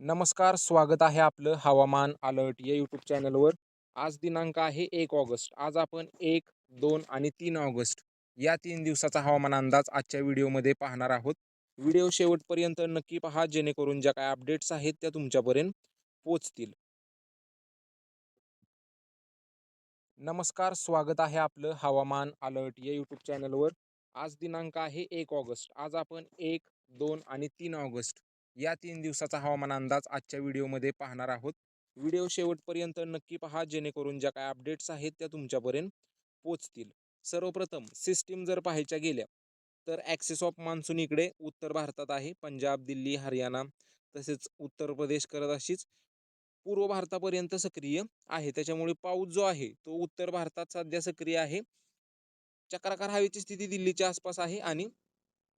नमस्कार स्वागत आहे आपलं हवामान अलर्ट या यूट्यूब चॅनलवर. आज दिनांक आहे एक ऑगस्ट. आज आपण एक दोन आणि तीन ऑगस्ट या तीन दिवसाचा हवामान अंदाज आजच्या व्हिडिओमध्ये पाहणार आहोत. व्हिडिओ शेवटपर्यंत नक्की पहा जेणेकरून ज्या काय अपडेट्स आहेत त्या तुमच्यापर्यंत पोचतील नमस्कार स्वागत आहे आपलं हवामान अलर्ट या यूट्यूब चॅनलवर. आज दिनांक आहे एक ऑगस्ट. आज आपण एक दोन आणि तीन ऑगस्ट या तीन दिवसाचा हवामान अंदाज आजच्या व्हिडिओमध्ये पाहणार आहोत. व्हिडिओ शेवटपर्यंत नक्की पहा जेणेकरून ज्या काय अपडेट्स आहेत त्या तुमच्यापर्यंत पोचतील सर्वप्रथम सिस्टीम जर पाहायच्या गेल्या तर ॲक्सेस ऑफ मान्सून इकडे उत्तर भारतात आहे पंजाब दिल्ली हरियाणा तसेच उत्तर प्रदेश करत अशीच. पूर्व भारतापर्यंत सक्रिय आहे त्याच्यामुळे पाऊस जो आहे तो उत्तर भारतात सध्या सक्रिय आहे. चक्राकार हवेची स्थिती दिल्लीच्या आसपास आहे आणि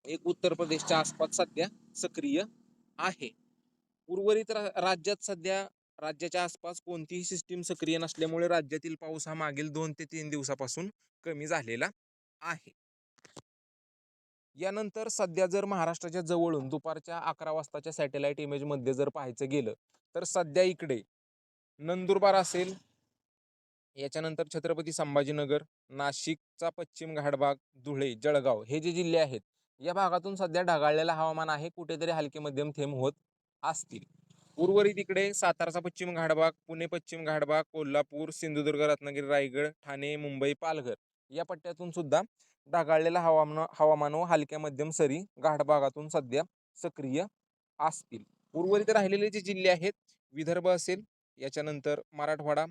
एक उत्तर प्रदेशच्या आसपास सध्या सक्रिय आहे. उर्वरित रा राज्यात सध्या राज्याच्या आसपास कोणतीही सिस्टीम सक्रिय नसल्यामुळे राज्यातील पाऊस हा मागील दोन ते तीन दिवसापासून कमी झालेला आहे. यानंतर सध्या जर महाराष्ट्राच्या जवळून दुपारच्या अकरा वाजताच्या सॅटेलाईट इमेजमध्ये जर पाहायचं गेलं तर सध्या इकडे नंदुरबार असेल याच्यानंतर छत्रपती संभाजीनगर नाशिकचा पश्चिम घाटभाग धुळे जळगाव हे जे जिल्हे आहेत या भागातून सध्या ढगाळलेलं हवामान आहे. कुठेतरी हलके मध्यम थेंब होत असतील. उर्वरित इकडे साताराचा पश्चिम घाटभाग पुणे पश्चिम घाटभाग कोल्हापूर सिंधुदुर्ग रत्नागिरी रायगड ठाणे मुंबई पालघर या पट्ट्यातून सुद्धा ढगाळलेलं हवामान हवामान व हलक्या मध्यम सरी घाटभागातून सध्या सक्रिय असतील. उर्वरित राहिलेले जे जिल्हे आहेत विदर्भ असेल याच्यानंतर मराठवाडा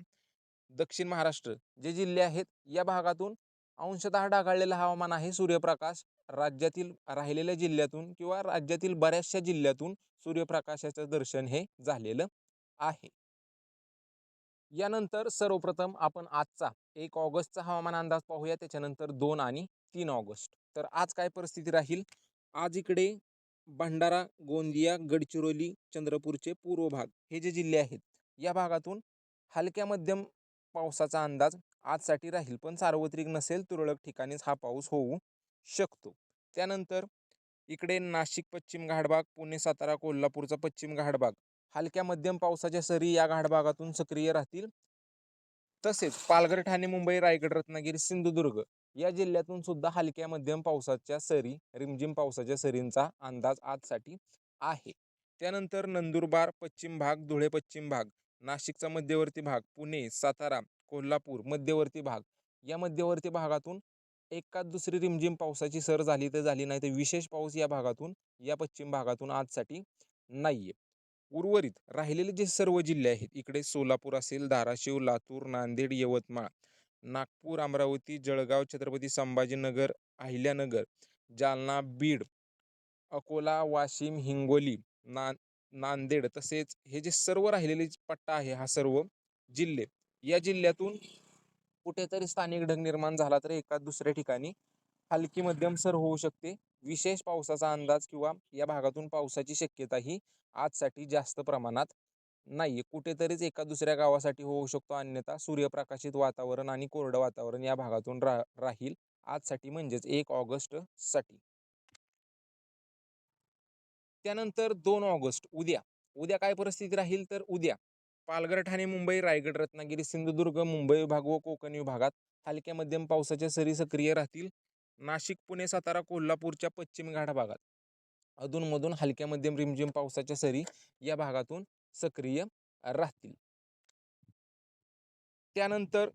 दक्षिण महाराष्ट्र जे जिल्हे आहेत या भागातून अंशतः ढगाळलेलं हवामान आहे सूर्यप्रकाश. राज्यातील राहिलेल्या जिल्ह्यातून किंवा राज्यातील बऱ्याचशा जिल्ह्यातून सूर्यप्रकाशाचं दर्शन हे झालेलं आहे. यानंतर सर्वप्रथम आपण आजचा एक ऑगस्टचा हवामान अंदाज पाहूया. त्याच्यानंतर दोन आणि तीन ऑगस्ट. तर आज काय परिस्थिती राहील? आज इकडे भंडारा गोंदिया गडचिरोली चंद्रपूरचे पूर्व भाग हे जे जिल्हे आहेत या भागातून हलक्या मध्यम पावसाचा अंदाज आजसाठी राहील पण सार्वत्रिक नसेल तुरळक ठिकाणीच हा पाऊस होऊ शकतो. त्यानंतर इकडे नाशिक पश्चिम घाटभाग पुणे सातारा कोल्हापूरचा पश्चिम घाटभाग. हलक्या मध्यम पावसाच्या सरी या घाटभागातून सक्रिय राहतील. तसेच पालघर ठाणे मुंबई रायगड रत्नागिरी सिंधुदुर्ग या जिल्ह्यातून सुद्धा हलक्या मध्यम पावसाच्या सरी रिमझिम पावसाच्या सरींचा अंदाज आजसाठी आहे. त्यानंतर नंदुरबार पश्चिम भाग धुळे पश्चिम भाग नाशिकचा मध्यवर्ती भाग पुणे सातारा कोल्हापूर मध्यवर्ती भाग. या मध्यवर्ती भागातून एकाच दुसरी रिमझिम पावसाची सर झाली तर झाली नाही तर विशेष पाऊस या भागातून या पश्चिम भागातून आजसाठी नाही आहे उर्वरित राहिलेले जे सर्व जिल्हे आहेत इकडे सोलापूर असेल धाराशिव लातूर नांदेड यवतमाळ नागपूर अमरावती जळगाव छत्रपती संभाजीनगर अहिल्यानगर जालना बीड अकोला वाशिम हिंगोली ना नांदेड तसेच हे जे सर्व राहिलेले पट्टा आहे हा सर्व जिल्हे या जिल्ह्यातून कुठेतरी स्थानिक ढग निर्माण झाला तर एका दुसऱ्या ठिकाणी हलकी मध्यम सर होऊ शकते. विशेष पावसाचा अंदाज किंवा या भागातून पावसाची शक्यता ही आजसाठी जास्त प्रमाणात नाही आहे कुठेतरीच एका दुसऱ्या गावासाठी होऊ शकतो. अन्यथा सूर्यप्रकाशित वातावरण आणि कोरडं वातावरण या भागातून रा राहील आजसाठी म्हणजेच एक ऑगस्टसाठी. त्यानंतर दोन ऑगस्ट उद्या. उद्या काय परिस्थिती राहील तर उद्या पालघर ठाणे मुंबई रायगड रत्नागिरी सिंधुदुर्ग मुंबई विभाग व कोकण विभागात हलक्या मध्यम पावसाच्या सरी सक्रिय राहतील. नाशिक पुणे सातारा कोल्हापूरच्या पश्चिम घाट भागात. अधूनमधून हलक्या मध्यम रिमझिम पावसाच्या सरी या भागातून सक्रिय राहतील. त्यानंतर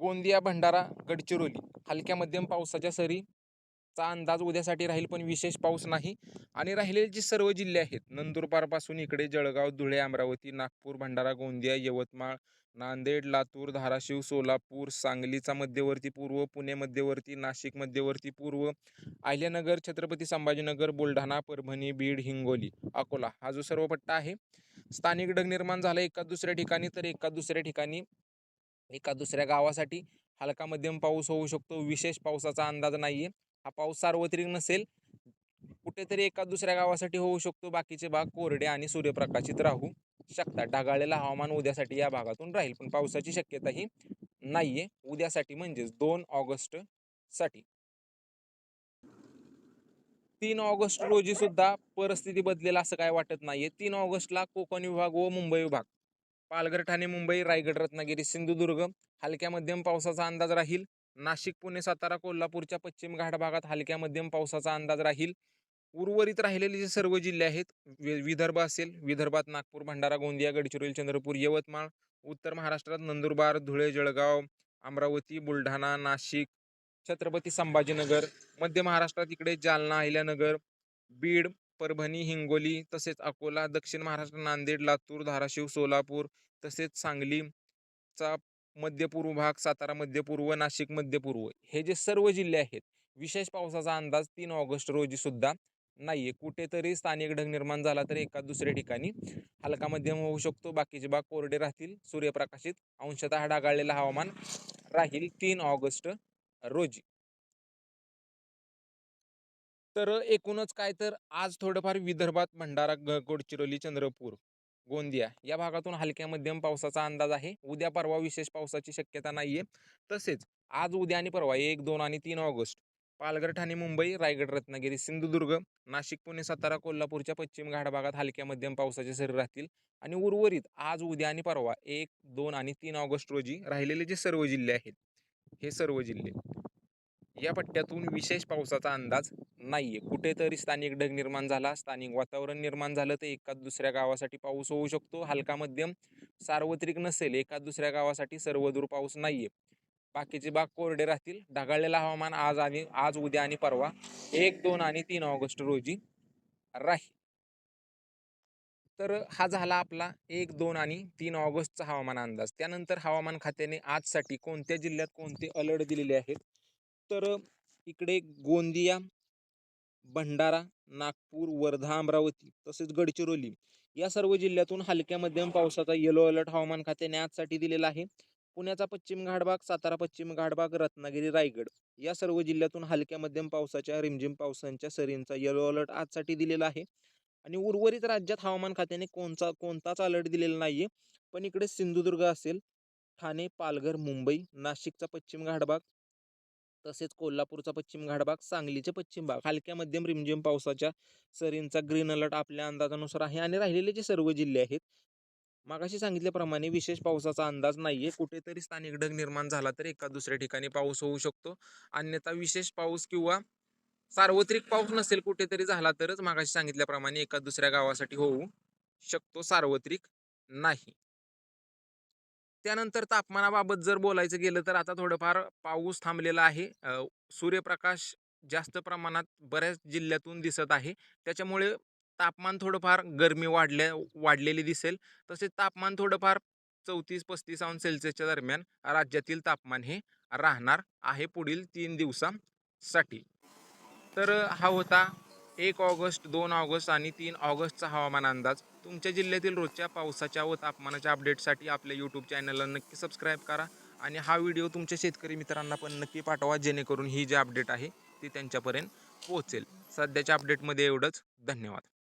गोंदिया भंडारा गडचिरोली हलक्या मध्यम पावसाच्या सरी चा अंदाज उद्यासाठी राहील पण विशेष पाऊस नाही. आणि राहिलेले जे सर्व जिल्हे आहेत नंदुरबारपासून इकडे जळगाव धुळे अमरावती नागपूर भंडारा गोंदिया यवतमाळ नांदेड लातूर धाराशिव सोलापूर सांगलीचा मध्यवर्ती पूर्व पुणे मध्यवर्ती नाशिक मध्यवर्ती पूर्व अहिल्यानगर छत्रपती संभाजीनगर बुलढाणा परभणी बीड हिंगोली अकोला हा जो सर्व पट्टा आहे स्थानिक ढग निर्माण झाला एका दुसऱ्या ठिकाणी तर एका दुसऱ्या ठिकाणी एका दुसऱ्या गावासाठी हलका मध्यम पाऊस होऊ शकतो. विशेष पावसाचा अंदाज नाही आहे हा पाऊस सार्वत्रिक नसेल कुठेतरी एका दुसऱ्या गावासाठी होऊ शकतो. बाकीचे भाग कोरडे आणि सूर्यप्रकाशित राहू शकतात. ढगाळलेलं हवामान उद्यासाठी या भागातून राहील पण पावसाची शक्यता ही नाहीये. उद्यासाठी म्हणजेच दोन ऑगस्टसाठी तीन ऑगस्ट रोजी सुद्धा परिस्थिती बदलेल असं काय वाटत नाहीये. तीन ऑगस्टला कोकण विभाग व मुंबई विभाग पालघर ठाणे मुंबई रायगड रत्नागिरी सिंधुदुर्ग हलक्या मध्यम पावसाचा अंदाज राहील. नाशिक पुणे सातारा कोल्हापूरच्या पश्चिम घाट भागात हलक्या मध्यम पावसाचा अंदाज राहील. उर्वरित राहिलेले जे सर्व जिल्हे आहेत वि- विदर्भ असेल विदर्भात नागपूर भंडारा गोंदिया गडचिरोली चंद्रपूर यवतमाळ उत्तर महाराष्ट्रात नंदुरबार धुळे जळगाव अमरावती बुलढाणा नाशिक छत्रपती संभाजीनगर मध्य महाराष्ट्रात इकडे जालना अहिल्यानगर बीड परभणी हिंगोली तसेच अकोला दक्षिण महाराष्ट्र नांदेड लातूर धाराशिव सोलापूर तसेच सांगलीचा मध्यपूर्व भाग सातारा मध्यपूर्व नाशिक मध्यपूर्व हे जे सर्व जिल्हे आहेत विशेष पावसाचा अंदाज तीन ऑगस्ट रोजी सुद्धा आहे कुठेतरी स्थानिक ढग निर्माण झाला तर एका दुसऱ्या ठिकाणी हलका मध्यम होऊ शकतो. बाकीचे भाग कोरडे राहतील. सूर्यप्रकाशित अंशतः ढगाळलेलं हवामान राहील तीन ऑगस्ट रोजी. तर एकूणच काय तर आज थोडंफार विदर्भात भंडारा ग- गडचिरोली चंद्रपूर गोंदिया. या भागातून हलक्या मध्यम पावसाचा अंदाज आहे. उद्या परवा विशेष पावसाची शक्यता नाहीये. तसेच आज उद्या आणि परवा एक दोन आणि तीन ऑगस्ट. पालघर ठाणे मुंबई रायगड रत्नागिरी सिंधुदुर्ग नाशिक पुणे सातारा कोल्हापूरच्या पश्चिम घाट भागात हलक्या मध्यम पावसाचे सरी राहतील. आणि उर्वरित आज उद्या आणि परवा एक दोन आणि तीन ऑगस्ट रोजी राहिलेले जे सर्व जिल्हे आहेत हे सर्व जिल्हे. या पट्ट्यातून विशेष पावसाचा अंदाज नाही आहे कुठेतरी स्थानिक ढग निर्माण झाला स्थानिक वातावरण निर्माण झालं तर एका दुसऱ्या गावासाठी पाऊस होऊ शकतो. हलका मध्यम सार्वत्रिक नसेल एका दुसऱ्या गावासाठी सर्वदूर पाऊस नाही आहे बाकीचे भाग कोरडे राहतील. ढगाळलेलं हवामान आज आणि आज उद्या आणि परवा एक दोन आणि तीन ऑगस्ट रोजी राहील. तर हा झाला आपला एक दोन आणि तीन ऑगस्टचा हवामान अंदाज. त्यानंतर हवामान खात्याने आजसाठी कोणत्या जिल्ह्यात कोणते अलर्ट दिलेले आहेत? तर इकडे गोंदिया भंडारा नागपूर वर्धा अमरावती तसेच गडचिरोली या सर्व जिल्ह्यातून हलक्या मध्यम पावसाचा येलो अलर्ट हवामान खात्याने आजसाठी दिलेला आहे. पुण्याचा पश्चिम घाटभाग सातारा पश्चिम घाटभाग रत्नागिरी रायगड या सर्व जिल्ह्यातून हलक्या मध्यम पावसाच्या रिमझिम पावसांच्या सरींचा येलो अलर्ट आजसाठी दिलेला आहे. आणि उर्वरित राज्यात हवामान खात्याने कोणता कोणताच अलर्ट दिलेला नाही आहे पण इकडे सिंधुदुर्ग असेल ठाणे पालघर मुंबई नाशिकचा पश्चिम घाटभाग तसेच कोल्हापूरचा पश्चिम घाटभाग सांगलीचे पश्चिम भाग. हलक्या मध्यम रिमझिम पावसाच्या सरींचा ग्रीन अलर्ट आपल्या अंदाजानुसार आहे आणि राहिलेले जे सर्व जिल्हे आहेत मागाशी सांगितल्याप्रमाणे विशेष पावसाचा अंदाज नाही आहे कुठेतरी स्थानिक ढग निर्माण झाला तर एका दुसऱ्या ठिकाणी पाऊस होऊ शकतो. अन्यथा विशेष पाऊस किंवा सार्वत्रिक पाऊस नसेल कुठेतरी झाला तरच मागाशी सांगितल्याप्रमाणे एका दुसऱ्या गावासाठी होऊ शकतो सार्वत्रिक नाही. त्यानंतर तापमानाबाबत जर बोलायचं गेलं तर आता थोडंफार पाऊस थांबलेला आहे. सूर्यप्रकाश जास्त प्रमाणात बऱ्याच जिल्ह्यातून दिसत आहे. त्याच्यामुळे तापमान थोडंफार गरमी वाढल्या वाढलेली दिसेल. तसेच तापमान थोडंफार चौतीस पस्तीस अंश सेल्सिअसच्या दरम्यान राज्यातील तापमान हे राहणार आहे पुढील तीन दिवसांसाठी. तर हा होता एक ऑगस्ट दोन ऑगस्ट आणि तीन ऑगस्टचा हवामान अंदाज. तुमच्या जिल्ह्यातील रोजच्या पावसाच्या व तापमानाच्या अपडेटसाठी आपल्या यूट्यूब चॅनलला नक्की सबस्क्राईब करा आणि हा व्हिडिओ तुमच्या शेतकरी मित्रांना पण नक्की पाठवा जेणेकरून ही जी अपडेट आहे ती त्यांच्यापर्यंत पोहोचेल. सध्याच्या अपडेटमध्ये एवढंच. धन्यवाद.